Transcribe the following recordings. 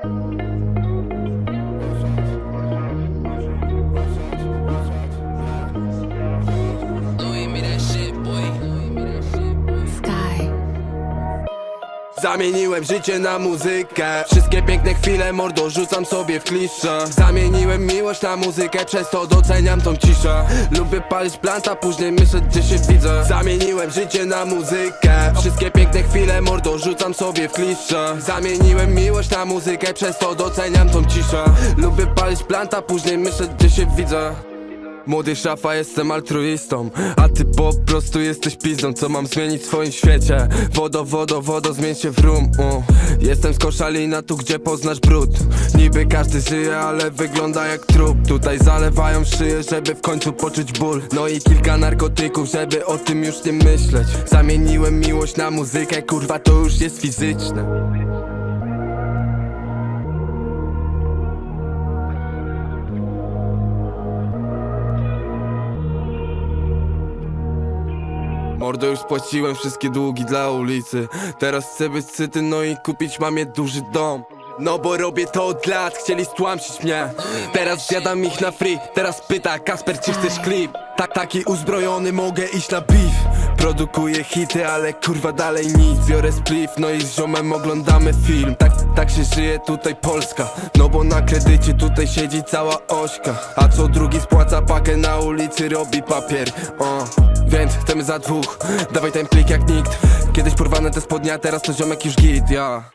Thank you. Zamieniłem życie na muzykę. Wszystkie piękne chwile mordo rzucam sobie w klisze. Zamieniłem miłość na muzykę Przez to doceniam tą ciszę. Lubię palić planta, później myśleć gdzie się widzę. Zamieniłem życie na muzykę. Wszystkie piękne chwile mordo rzucam sobie w klisze. Zamieniłem miłość na muzykę Przez to doceniam tą ciszę. Lubię palić planta, później myśleć gdzie się widzę Młody szafa, jestem altruistą A ty po prostu jesteś pizdą Co mam zmienić w swoim świecie? Wodo, wodo, wodo, zmień się w rum uh. Jestem z koszalina, tu gdzie poznasz brud. Niby każdy żyje, ale wygląda jak trup. Tutaj zalewają szyję, żeby w końcu poczuć ból. No i kilka narkotyków, żeby o tym już nie myśleć. Zamieniłem miłość na muzykę, kurwa to już jest fizyczne Mordo już spłaciłem wszystkie długi dla ulicy. Teraz chcę być syty, no i kupić mamie duży dom. No bo robię to od lat, chcieli stłamsić mnie. Teraz zjadam ich na free, teraz pyta Kasper czy chcesz klip? Tak, taki uzbrojony mogę iść na beef. Produkuję hity, ale kurwa dalej nic. Biorę spliff, no i z ziomem oglądamy film. Tak, tak się żyje tutaj Polska. No bo na kredycie tutaj siedzi cała ośka. A co drugi spłaca pakę na ulicy robi papier. O. Więc chcemy za dwóch, dawaj ten plik jak nikt. Kiedyś porwane te spodnie, a teraz to ziomek już git, ja.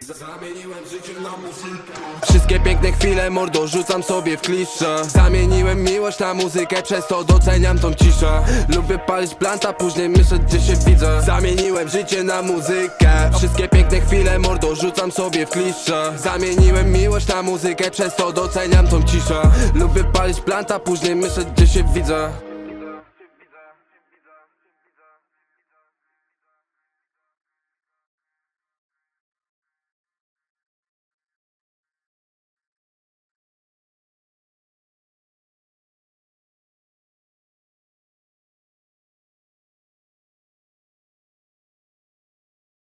Zamieniłem życie na muzykę. Wszystkie piękne chwile mordo rzucam sobie w klisze. Zamieniłem miłość na muzykę, przez to doceniam tą ciszę. Lubię palić planta, później myśleć gdzie się widzę. Zamieniłem życie na muzykę. Wszystkie piękne chwile mordo rzucam sobie w klisze. Zamieniłem miłość na muzykę, przez to doceniam tą ciszę. Lubię palić planta, później myśleć gdzie się widzę